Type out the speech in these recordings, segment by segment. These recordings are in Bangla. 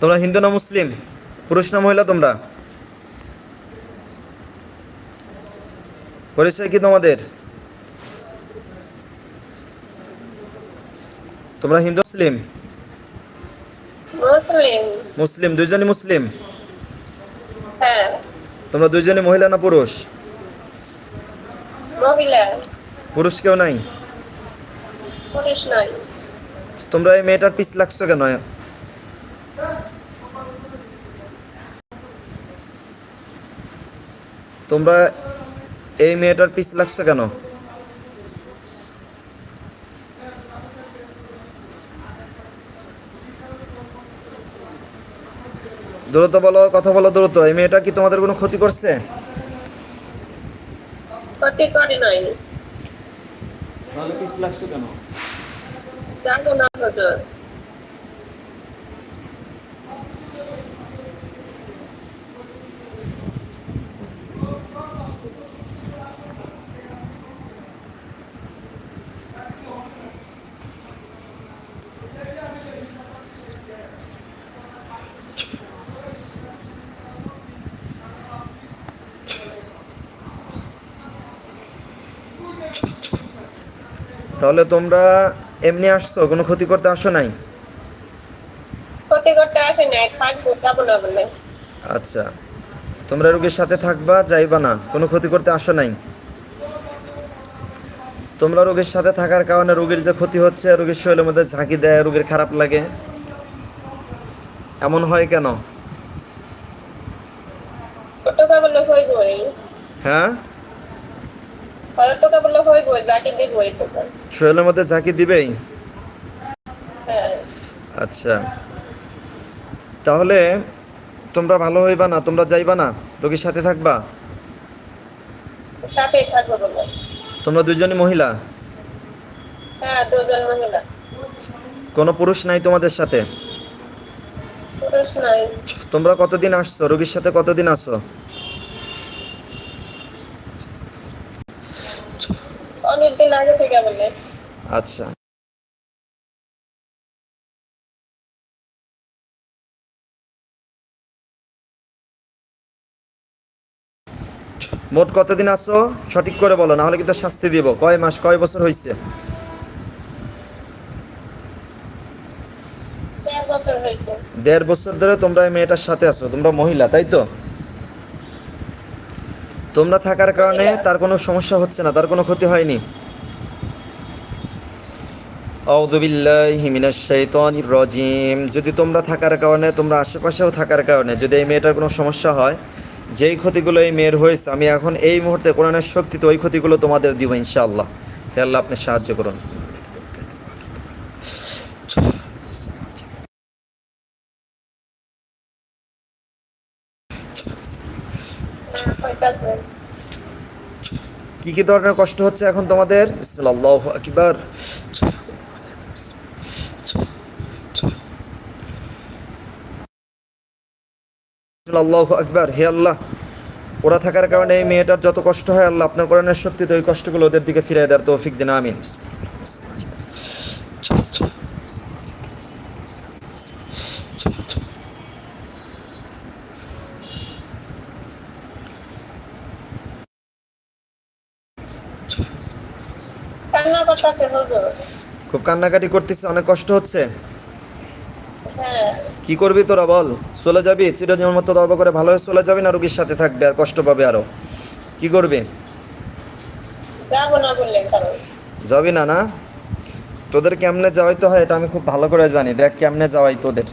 তোমরা হিন্দু না মুসলিম? পুরুষ না মহিলা তোমরা? পরিচয় কি তোমাদের? তোমরা হিন্দু মুসলিম? মুসলিম। দুইজনই মুসলিম? হ্যাঁ। তোমরা দুইজনই মহিলা না পুরুষ? পুরুষ কেউ নাই? তোমরা এই মেয়েটার পিস লাগছো কেন? তোমরা এই মেয়েটার পিস লাগছো কেন? দ্রুত বলো কথা বলো দ্রুত এই মেয়েটা কি তোমাদের কোনো ক্ষতি করছে? ক্ষতি করে নাই। তাহলে পিস লাগছো কেন? জানো না তাহলে তোমরা এমনি আসছো? কোনো ক্ষতি করতে আসো নাই? ক্ষতি করতে আসে নাই থাকব যাব না বলে। আচ্ছা। তোমরা রোগীর সাথে থাকবা যাইবা না কোনো ক্ষতি করতে আসো নাই? তোমরা রোগীর সাথে থাকার কারণে রোগীর যে ক্ষতি হচ্ছে রোগীর শরীরের মধ্যে ঝাঁকি দেয় রোগীর খারাপ লাগে। এমন হয় কেন? হ্যাঁ? টাকা বলে হইবই বাকি দিবই তোকে শরীরের মধ্যে ঝাঁকি দিবেই? হ্যাঁ। আচ্ছা। তাহলে তোমরা ভালো হইবা না তোমরা যাইবা না? রোগীর সাথে থাকবা? সাথে থাকব তোমরা দুজনই মহিলা? হ্যাঁ দুজন মহিলা। কোনো পুরুষ নাই তোমাদের সাথে? পুরুষ নাই। তোমরা কতদিন আসছো? রোগীর সাথে কতদিন আসো অনেকদিন আগে থেকে আচ্ছা। মোট কতদিন আসছো সঠিক করে বলো না হলে কিন্তু শাস্তি দিব। কয় মাস কয় বছর হয়েছে দেড় বছর হয়েছে দেড় বছর ধরে তোমরা এই মেয়েটার সাথে আছো তোমরা মহিলা তাই তো? তোমরা থাকার কারণে তার কোনো সমস্যা হচ্ছে না তার কোনো ক্ষতি হয়নি। রজিম। যদি তোমরা থাকার কারণে তোমরা আশেপাশেও থাকার কারণে যদি এই মেয়েটার কোনো সমস্যা হয় যেই ক্ষতিগুলো এই মেয়ের হয়েছে আমি এখন এই মুহূর্তে কোরআনের শক্তিতে ওই ক্ষতিগুলো তোমাদের দিব ইনশাআল্লাহ। হে আল্লাহ আপনি সাহায্য করুন। কি কি ধরনের কষ্ট হচ্ছে এখন তোমাদের? আকবার। আল্লাহ আকবার, হে আল্লাহ। ওরা থাকার কারণে এই মেয়েটার যত কষ্ট হয়, আল্লাহ আপনার কোরআনের শক্তিতে ওই কষ্টগুলো ওদের দিকে ফিরিয়ে দেওয়ার তৌফিক দিন, আমিন। খুব কান্নাকাটি করতেছে অনেক কষ্ট হচ্ছে। হ্যাঁ। কি করবি তোরা বল? চলে যাবি? চিরজীবন মতো দবা করে ভালো হয়ে চলে যাবি না রুগীর সাথে থাকবে আর কষ্ট পাবে আরও? কি করবি? যাব না না তোদের কেমনে যাওয়াইতে হয় এটা আমি খুব ভালো করে জানি। দেখ কেমনে যাওয়াই তোদের।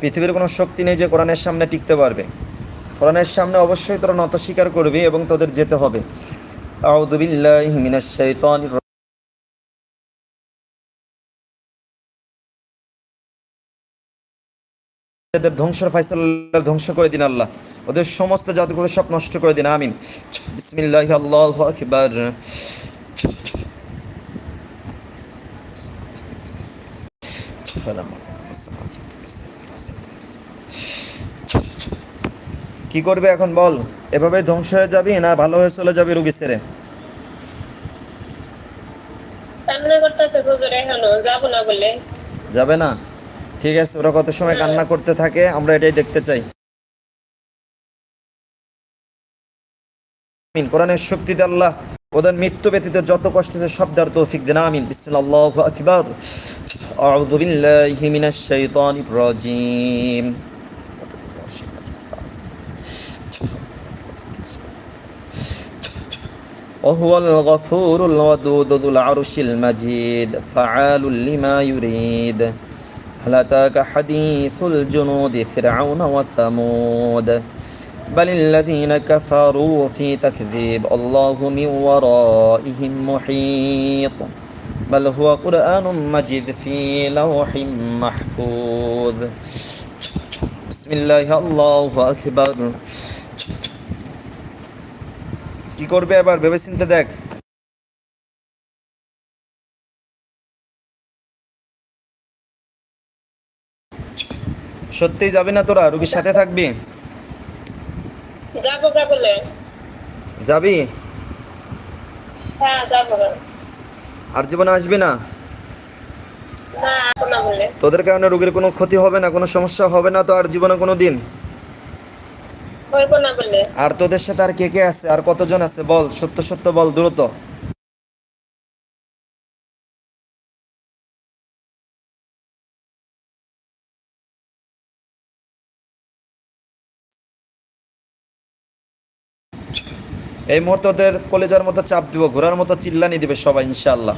পৃথিবীর কোনো শক্তি নেই যে কোরআনের সামনে টিকতে পারবে। কোরআনের সামনে অবশ্যই তোরা নত স্বীকার করবি এবং তোদের যেতে হবে। আউযু এদের ধ্বংসের ফাইসাল্লাহ ধ্বংস করে দিন আল্লাহ। ওদের সমস্ত জাদুগুলো সব নষ্ট করে দিন আমিন। বিসমিল্লাহ আল্লাহ আকবার। কি করবে এখন বল? এভাবে ধ্বংস হয়ে যাবি না ভালো হয়ে চলে যাবি রুগী ছেড়ে? যাবে না? ঠিক আছে ওরা কত সময় কান্না করতে থাকে আমরা এটাই দেখতে চাই আমিন কোরআনের শক্তিতে আল্লাহ ওদের মৃত্যু ব্যতীত যত কষ্ট আছে সব দেওয়ার তৌফিক দেন আমিন বিসমিল্লাহ আল্লাহু আকবার আউযু বিল্লাহি মিনাশ শাইতানির রাজিম وهو الغفور الودود ذو العرش المجيد فعال لما يريد هل أتاك حديث الجنود فرعون وثمود بل الذين كفروا في تكذيب الله من ورائهم محيط بل هو قرآن مجيد في لوح محفوظ بسم الله الله أكبر কি করবে এবার ভেবে চিন্তে দেখ সত্যিই যাবি না তোরা? রুগীর সাথে থাকবি? যাব বলে যাবি? হ্যাঁ যাব আর জীবনে আসবি না? তোদের কারণে রোগীর কোনো ক্ষতি হবে না কোনো সমস্যা হবে না তো আর জীবনে কোনো দিন? আর তোদের সাথে আর কে কে আছে? আর কতজন আছে? বল সত্য সত্য বল দ্রুত। এই মুহূর্তে ওদের কলেজার মতো চাপ দিব ঘোরার মতো চিল্লানি দিবে সবাই ইনশাআল্লাহ।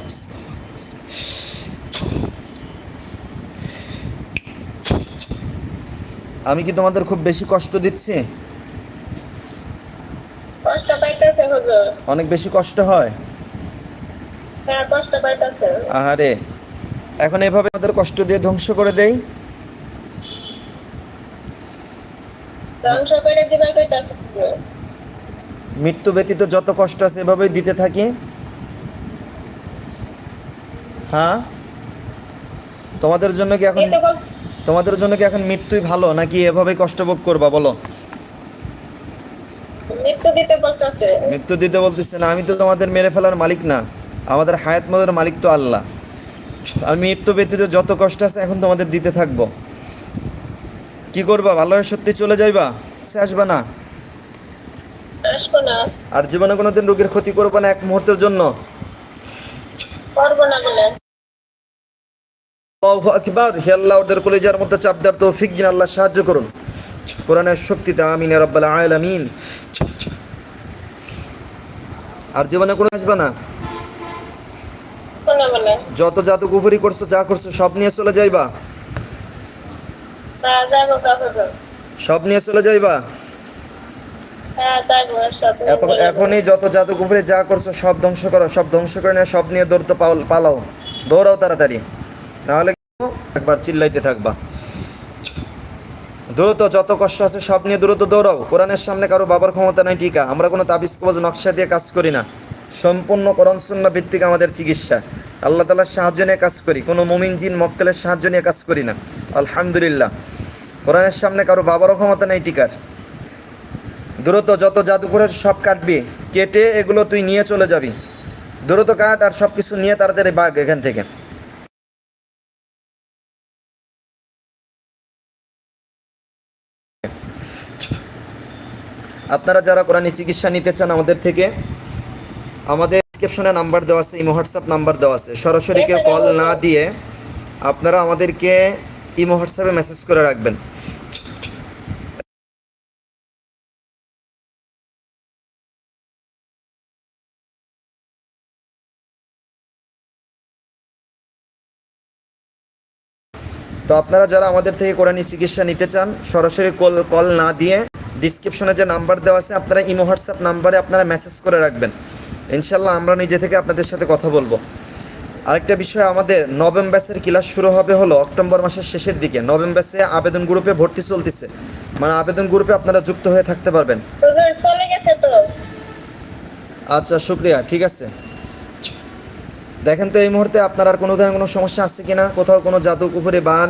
আমি কি তোমাদের খুব বেশি কষ্ট দিচ্ছি? অনেক বেশি কষ্ট হয়? হ্যাঁ কষ্ট আহারে এখন এভাবে আমাদের কষ্ট দিয়ে ধ্বংস করে দেই? ধ্বংস করে দিবার কইতাছে হুজুর। মৃত্যু ব্যতীত যত কষ্ট আছে এভাবেই দিতে থাকি। হ্যাঁ? তোমাদের জন্য কি এখন তোমাদের জন্য কি এখন মৃত্যুই ভালো নাকি এভাবেই কষ্ট ভোগ করবা বলো? মৃত্যু দিতে বলতেছে। মৃত্যু দিতে বলতেছে না আমি তো তোমাদের মেরে ফেলার মালিক না। আমাদের হায়াত মদের মালিক তো আল্লাহ। আমি মৃত্যু ব্যতীত যত কষ্ট আছে এখন তোমাদের দিতে থাকব। কি করবা? ভালো হয়ে সত্যি চলে যাইবা? আসবা না? আর জীবনে কোনোদিন রোগীর ক্ষতি করব না এক মুহূর্তের জন্য? করব না বলে। আল্লাহু আকবার হে আল্লাহ ওদের কলেজার মধ্যে চাপ দেওয়ার তৌফিক দিন আল্লাহ সাহায্য করুন। কোরআনের শক্তিতে আমিন রাব্বাল আলামিন। আর জীবনে কোনো আসবে না? যত জাদু কুফরি করছ যা করছ সব নিয়ে চলে যাইবা। সব নিয়ে চলে যাইবা হ্যাঁ যাব সব নিয়ে এখন চলে যাব। এখনই যত জাদু কুফরি যা করছ সব ধ্বংস করো সব ধ্বংস করে নিয়ে সব নিয়ে দৌড়তে পালাও। দৌড়াও তাড়াতাড়ি। নাহলে একবার চিল্লাইতে থাকবা। দ্রুত যত কষ্ট আছে সব নিয়ে দ্রুত দৌড়াও। কোরআনের সামনে কারও বাবার ক্ষমতা নাই টিকা আমরা কোনো তাবিজ কবজ নকশা দিয়ে কাজ করি না। সম্পূর্ণ কোরআন শূন্য ভিত্তিক আমাদের চিকিৎসা। আল্লাহ তালার সাহায্য নিয়ে কাজ করি। কোনো মুমিন জিন মক্কেলের সাহায্য নিয়ে কাজ করি না। আলহামদুলিল্লাহ। কোরআনের সামনে কারও বাবারও ক্ষমতা নাই টিকার দ্রুত যত জাদু করেছে সব কাটবি, কেটে এগুলো তুই নিয়ে চলে যাবি। দ্রুত কাট আর সব কিছু নিয়ে তাড়াতাড়ি বাঘ এখান থেকে। আপনারা যারা কোরআনি চিকিৎসা নিতে চান আমাদের থেকে, আমাদের ডিসক্রিপশনে নাম্বার দেওয়া আছে ইমো হোয়াটসঅ্যাপ নাম্বার দেওয়া আছে। সরাসরি কেউ কল না দিয়ে আপনারা আমাদেরকে ইমো হোয়াটসঅ্যাপে মেসেজ করে রাখবেন। তো আপনারা যারা আমাদের থেকে কোরআনি চিকিৎসা নিতে চান সরাসরি কল কল না দিয়ে ডিসক্রিপশনে যে নাম্বার দেওয়া আছে আপনারা ইমো হোয়াটসঅ্যাপ নাম্বারে আপনারা মেসেজ করে রাখবেন। ইনশাল্লাহ আমরা নিজে থেকে আপনাদের সাথে কথা বলব। আরেকটা বিষয় আমাদের নভেম্বর ব্যাচের ক্লাস শুরু হবে হলো অক্টোবর মাসের শেষের দিকে। নভেম্বর ব্যাচে আবেদন গ্রুপে ভর্তি চলতেছে। মানে আবেদন গ্রুপে আপনারা যুক্ত হয়ে থাকতে পারবেন। আচ্ছা শুক্রিয়া ঠিক আছে। দেখেন তো এই মুহূর্তে আপনার আর কোনো ধরনের কোনো সমস্যা আছে কিনা? কোথাও কোনো জাদু কুপুরে বান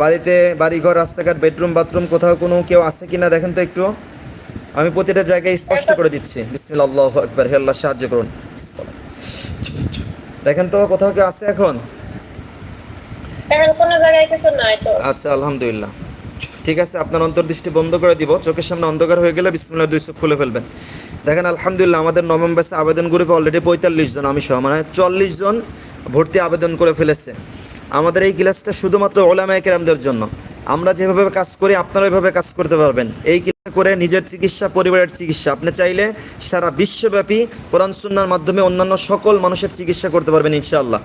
বাড়িতে বাড়িঘর রাস্তাঘাট বেডরুম বাথরুম কোথাও কোনো কেউ আছে কিনা? দেখেন তো একটু। আমি প্রতিটা জায়গায় স্পষ্ট করে দিচ্ছি। বিসমিল্লাহ আল্লাহু আকবার হে আল্লাহ সাহায্য করুন। দেখেন তো কোথাও কেউ আছে এখন? আচ্ছা আলহামদুলিল্লাহ। ঠিক আছে আপনার অন্তর্দৃষ্টি বন্ধ করে দিব। চোখের সামনে অন্ধকার হয়ে গেলে বিসমিল্লাহ দুই চোখ খুলে ফেলবেন। দেখেন, আলহামদুলিল্লাহ, আমাদের নবম ব্যাচে আবেদন গ্রুপে অলরেডি পঁয়তাল্লিশ জন আমি সহ মানে চল্লিশ জন ভর্তি আবেদন করে ফেলেছে। আমাদের এই ক্লাসটা শুধুমাত্র ওলামায় কেরামদের জন্য। আমরা যেভাবে কাজ করি, আপনারা ওইভাবে কাজ করতে পারবেন। এই ক্লাস করে নিজের চিকিৎসা, পরিবারের চিকিৎসা। আপনি চাইলে সারা বিশ্বব্যাপী কোরআন, সুন্নার মাধ্যমে অন্যান্য সকল মানুষের চিকিৎসা করতে পারবেন, ইনশাআল্লাহ।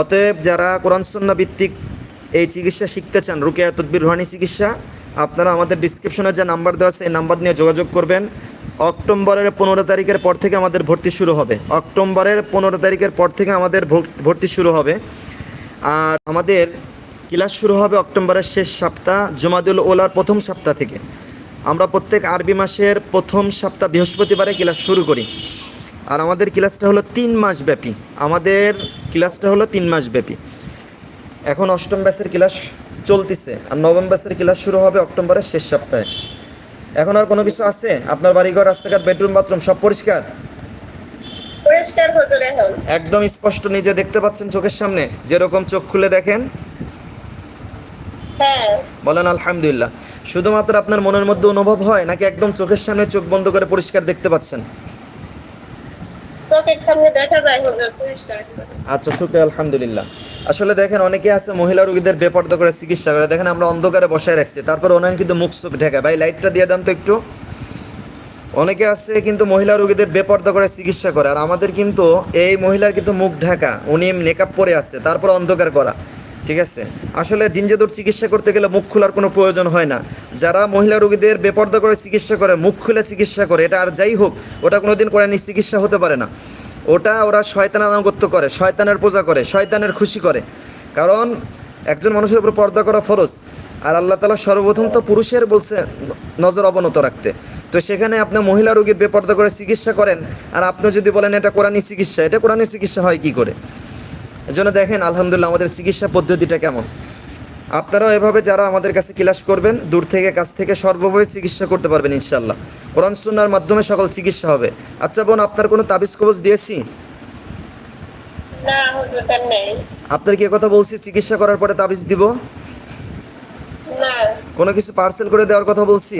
অতএব যারা কোরআন, সুন্না ভিত্তিক এই চিকিৎসা শিখতে চান, রুকেয়া তদ্বির রুহানি চিকিৎসা, আপনারা আমাদের ডিসক্রিপশনে যে নাম্বার দেওয়া আছে, এই নাম্বার নিয়ে যোগাযোগ করবেন। অক্টোবরের পনেরো তারিখের পর থেকে আমাদের ভর্তি শুরু হবে। অক্টোবরের পনেরো তারিখের পর থেকে আমাদের ভর্তি শুরু হবে। আর আমাদের ক্লাস শুরু হবে অক্টোবরের শেষ সপ্তাহ, জমাদুল ওলার প্রথম সপ্তাহ থেকে। আমরা প্রত্যেক আরবি মাসের প্রথম সপ্তাহ বৃহস্পতিবারে ক্লাস শুরু করি। আর আমাদের ক্লাসটা হলো তিন মাস ব্যাপী। আমাদের ক্লাসটা হলো তিন মাস ব্যাপী। এখন অষ্টম ব্যাসের ক্লাস চলতেছে। আর নবম ব্যাচের ক্লাস শুরু হবে অক্টোবরের শেষ সপ্তাহে। এখন আর কোনো কিছু আছে? আপনার বাড়িঘর রাস্তাঘাট বেডরুম বাথরুম সব পরিষ্কার? একদম স্পষ্ট নিজে দেখতে পাচ্ছেন চোখের সামনে? যেরকম চোখ খুলে দেখেন? হ্যাঁ। বলেন আলহামদুলিল্লাহ। শুধুমাত্র আপনার মনের মধ্যে অনুভব হয় নাকি একদম চোখের সামনে চোখ বন্ধ করে পরিষ্কার দেখতে পাচ্ছেন? চোখের সামনে দেখা যায় হুজুর পরিষ্কার। আচ্ছা শুক্রিয়া আলহামদুলিল্লাহ। আসলে দেখেন অনেকে আছে মহিলা রোগীদের বেপর্দা করে চিকিৎসা করে। দেখেন আমরা অন্ধকারে বসায় রাখছি। তারপর ওনার কিন্তু মুখ চোখ ঢেকে। ভাই, লাইটটা দিয়ে দেন তো একটু। অনেকে আছে কিন্তু মহিলা রোগীদের বেপর্দা করে চিকিৎসা করে। আর আমাদের কিন্তু এই মহিলার কিন্তু মুখ ঢাকা। উনি মেকআপ পরে আছে, তারপর অন্ধকার করা। ঠিক আছে? আসলে জিনজেদুর চিকিৎসা করতে গেলে মুখ খোলার কোনো প্রয়োজন হয় না। যারা মহিলা রোগীদের বেপর্দা করে চিকিৎসা করে, মুখ খুলে চিকিৎসা করে, এটা আর যাই হোক, ওটা কোনোদিন কোরআনি চিকিৎসা হতে পারে না। ওটা ওরা শয়তান আনুগত্য করে, শয়তানের পূজা করে, শয়তানের খুশি করে। কারণ একজন মানুষের উপর পর্দা করা ফরজ। আর আল্লাহ তালা সর্বপ্রথম তো পুরুষের বলছে নজর অবনত রাখতে। তো সেখানে আপনি মহিলা রোগীর বেপর্দা করে চিকিৎসা করেন, আর আপনি যদি বলেন এটা কোরআনি চিকিৎসা, এটা কোরআনি চিকিৎসা হয় কি করে? এজন্য দেখেন, আলহামদুলিল্লাহ, আমাদের চিকিৎসা পদ্ধতিটা কেমন? আপনারাও এভাবে যারা আমাদের কাছে ক্লাস করবেন দূর থেকে কাছ থেকে সর্বভাবে চিকিৎসা করতে পারবেন ইনশাল্লাহ কোরআন সুন্নার মাধ্যমে সকল চিকিৎসা হবে। আচ্ছা বোন আপনার কোনো তাবিজ কবজ দিয়েছি? আপনার কি কথা বলছি চিকিৎসা করার পরে তাবিজ দিব? কোনো কিছু পার্সেল করে দেওয়ার কথা বলছি?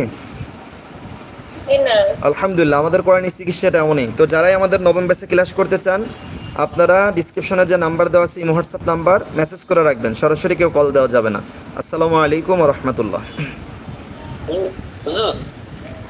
আলহামদুলিল্লাহ আমাদের কোরআনি চিকিৎসাটা এমনই। তো যারাই আমাদের নবম ব্যাচে ক্লাস করতে চান আপনারা ডিসক্রিপশনে যে নাম্বার দেওয়া আছে এই হোয়াটসঅ্যাপ নাম্বার মেসেজ করে রাখবেন। সরাসরি কেউ কল দেওয়া যাবে না। আসসালামু আলাইকুম রহমতুল্লাহ।